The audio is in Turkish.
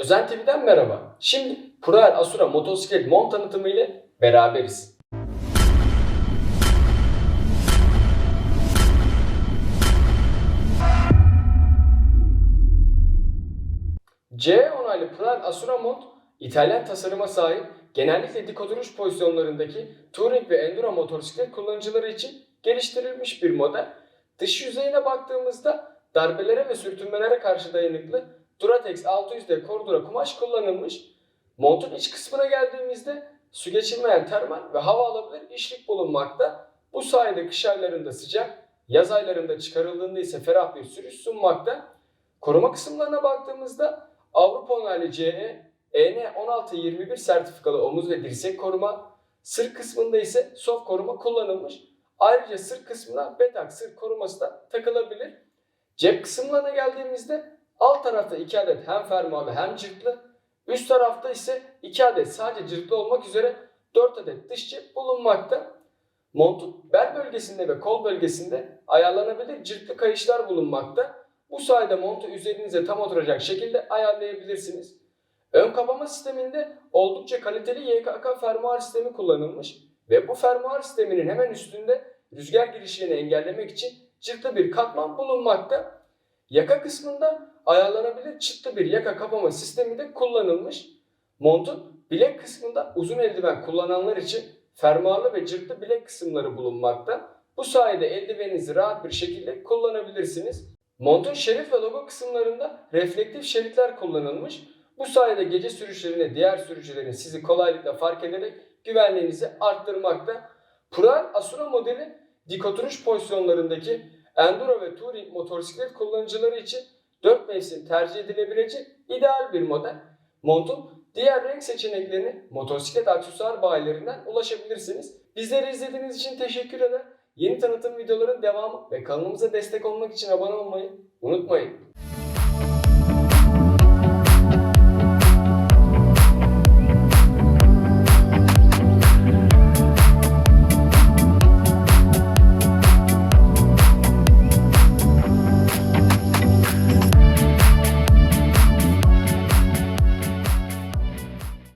Özen TV'den merhaba. Şimdi Proel Asura motosiklet mont tanıtımı ile beraberiz. C onaylı Proel Asura mont İtalyan tasarıma sahip genellikle dik oturuş pozisyonlarındaki touring ve enduro motosiklet kullanıcıları için geliştirilmiş bir model. Dış yüzeyine baktığımızda darbelere ve sürtünmelere karşı dayanıklı Duratex 600D kordura kumaş kullanılmış. Montun iç kısmına geldiğimizde su geçirmeyen termal ve hava alabilir işlik bulunmakta. Bu sayede kış aylarında sıcak, yaz aylarında çıkarıldığında ise ferah bir sürüş sunmakta. Koruma kısımlarına baktığımızda Avrupa onaylı CE, EN 1621 sertifikalı omuz ve dirsek koruma, sırt kısmında ise soft koruma kullanılmış. Ayrıca sırt kısmına betak sırt koruması da takılabilir. Cep kısımlarına geldiğimizde alt tarafta 2 adet hem fermuarlı hem cırtlı, üst tarafta ise 2 adet sadece cırtlı olmak üzere 4 adet dış cep bulunmakta. Montun bel bölgesinde ve kol bölgesinde ayarlanabilir cırtlı kayışlar bulunmakta. Bu sayede montu üzerinize tam oturacak şekilde ayarlayabilirsiniz. Ön kapama sisteminde oldukça kaliteli YKK fermuar sistemi kullanılmış ve bu fermuar sisteminin hemen üstünde rüzgar girişlerini engellemek için çıtlı bir katman bulunmakta. Yaka kısmında ayarlanabilir çıtlı bir yaka kapama sistemi de kullanılmış. Montun bilek kısmında uzun eldiven kullananlar için fermuarlı ve cırtlı bilek kısımları bulunmakta. Bu sayede eldiveninizi rahat bir şekilde kullanabilirsiniz. Montun şerit ve logo kısımlarında reflektif şeritler kullanılmış. Bu sayede gece sürüşlerinde diğer sürücülerin sizi kolaylıkla fark ederek güvenliğinizi arttırmakta. Proel Asura modeli dik oturuş pozisyonlarındaki enduro ve touring motosiklet kullanıcıları için 4 mevsim tercih edilebilecek ideal bir model. Montun diğer renk seçeneklerini motosiklet aksesuar bayilerinden ulaşabilirsiniz. Bizleri izlediğiniz için teşekkür eder. Yeni tanıtım videoların devamı ve kanalımıza destek olmak için abone olmayı unutmayın.